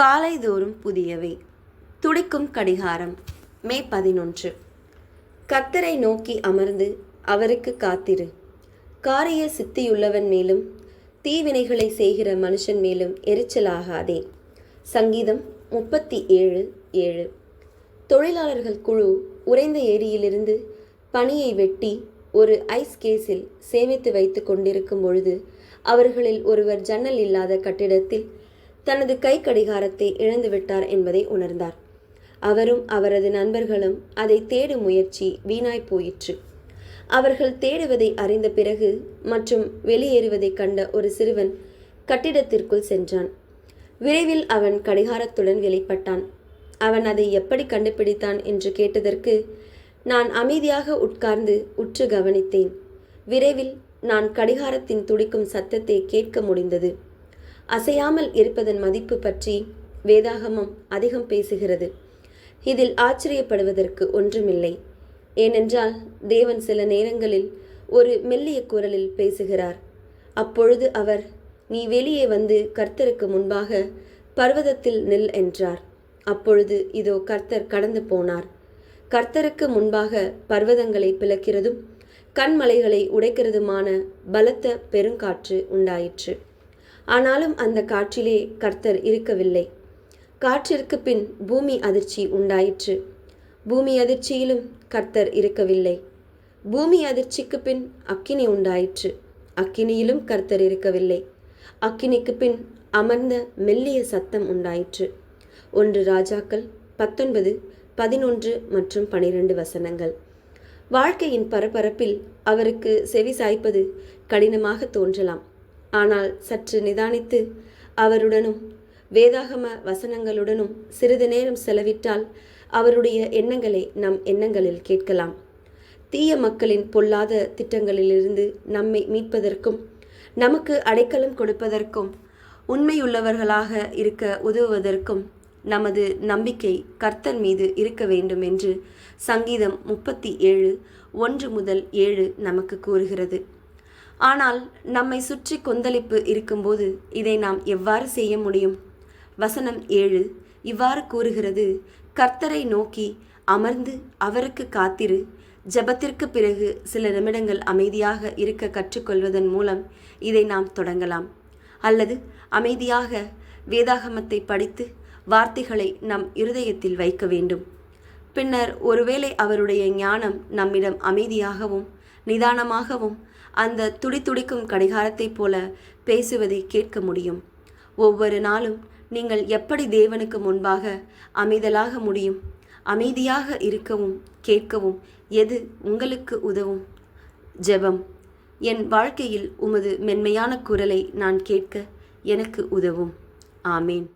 காலைதோறும் புதியவை. துடிக்கும் கடிகாரம். மே பதினொன்று. கத்தரை நோக்கி அமர்ந்து அவருக்கு காத்திரு. காரிய சித்தியுள்ளவன் மேலும் தீவினைகளை செய்கிற மனுஷன் மேலும் எரிச்சலாகாதே. சங்கீதம் முப்பத்தி ஏழு ஏழு. தொழிலாளர்கள் குழு உறைந்த ஏரியிலிருந்து பனியை வெட்டி ஒரு ஐஸ் கேஸில் சேமித்து வைத்து கொண்டிருக்கும் பொழுது அவர்களில் ஒருவர் ஜன்னல் இல்லாத கட்டிடத்தில் தனது கை கடிகாரத்தை இழந்துவிட்டார் என்பதை உணர்ந்தார். அவரும் அவரது நண்பர்களும் அதை தேடும் முயற்சி வீணாய் போயிற்று. அவர்கள் தேடுவதை அறிந்த பிறகு மற்றும் வெளியேறுவதைக் கண்ட ஒரு சிறுவன் கட்டிடத்திற்குள் சென்றான். விரைவில் அவன் கடிகாரத்துடன் வெளிப்பட்டான். அவன் அதை எப்படி கண்டுபிடித்தான் என்று கேட்டதற்கு நான் அமைதியாக உட்கார்ந்து உற்று கவனித்தேன். விரைவில் நான் கடிகாரத்தின் துடிக்கும் சத்தத்தை கேட்க முடிந்தது. அசையாமல் இருப்பதன் மதிப்பு பற்றி வேதாகமம் அதிகம் பேசுகிறது. இதில் ஆச்சரியப்படுவதற்கு ஒன்றுமில்லை. ஏனென்றால் தேவன் சில நேரங்களில் ஒரு மெல்லிய குரலில் பேசுகிறார். அப்பொழுது அவர் நீ வெளியே வந்து கர்த்தருக்கு முன்பாக பர்வதத்தில் நில் என்றார். அப்பொழுது இதோ கர்த்தர் கடந்து போனார். கர்த்தருக்கு முன்பாக பர்வதங்களை பிளக்கிறதும் கண்மலைகளை உடைக்கிறதுமான பலத்த பெருங்காற்று உண்டாயிற்று. ஆனாலும் அந்த காற்றிலே கர்த்தர் இருக்கவில்லை. காற்றிற்கு பின் பூமி அதிர்ச்சி உண்டாயிற்று. பூமி அதிர்ச்சியிலும் கர்த்தர் இருக்கவில்லை. பூமி அதிர்ச்சிக்கு பின் அக்கினி உண்டாயிற்று. அக்கினியிலும் கர்த்தர் இருக்கவில்லை. அக்கினிக்கு பின் அமர்ந்த மெல்லிய சத்தம் உண்டாயிற்று. ஒன்று ராஜாக்கள் பத்தொன்பது பதினொன்று மற்றும் பனிரெண்டு வசனங்கள். வாழ்க்கையின் பரபரப்பில் அவருக்கு செவி சாய்ப்பது கடினமாக தோன்றலாம். ஆனால் சற்று நிதானித்து அவருடனும் வேதாகம வசனங்களுடனும் சிறிது நேரம் செலவிட்டால் அவருடைய எண்ணங்களை நம் எண்ணங்களில் கேட்கலாம். தீய மக்களின் பொல்லாத திட்டங்களிலிருந்து நம்மை மீட்பதற்கும் நமக்கு அடைக்கலம் கொடுப்பதற்கும் உண்மையுள்ளவர்களாக இருக்க உதவுவதற்கும் நமது நம்பிக்கை கர்த்தர் மீது இருக்க வேண்டும் என்று சங்கீதம் முப்பத்தி ஏழு ஒன்று முதல் ஏழு நமக்கு கூறுகிறது. ஆனால் நம்மை சுற்றி கொந்தளிப்பு இருக்கும்போது இதை நாம் எவ்வாறு செய்ய முடியும்? வசனம் ஏழு. இவ்வாறு கூறுகிறது. கர்த்தரை நோக்கி அமர்ந்து அவருக்கு காத்திரு. ஜெபத்திற்கு பிறகு சில நிமிடங்கள் அமைதியாக இருக்க கற்றுக்கொள்வதன் மூலம் இதை நாம் தொடங்கலாம். அல்லது அமைதியாக வேதாகமத்தை படித்து வார்த்தைகளை நம் இருதயத்தில் வைக்க வேண்டும். பின்னர் ஒருவேளை அவருடைய ஞானம் நம்மிடம் அமைதியாகவும் நிதானமாகவும் அந்த துடிதுடிக்கும் கடிகாரத்தைப் போல பேசுவதை கேட்க முடியும். ஒவ்வொரு நாளும் நீங்கள் எப்படி தேவனுக்கு முன்பாக அமைதலாக முடியும்? அமைதியாக இருக்கவும் கேட்கவும் எது உங்களுக்கு உதவும்? ஜெபம். என் வாழ்க்கையில் உமது மென்மையான குரலை நான் கேட்க எனக்கு உதவும். ஆமேன்.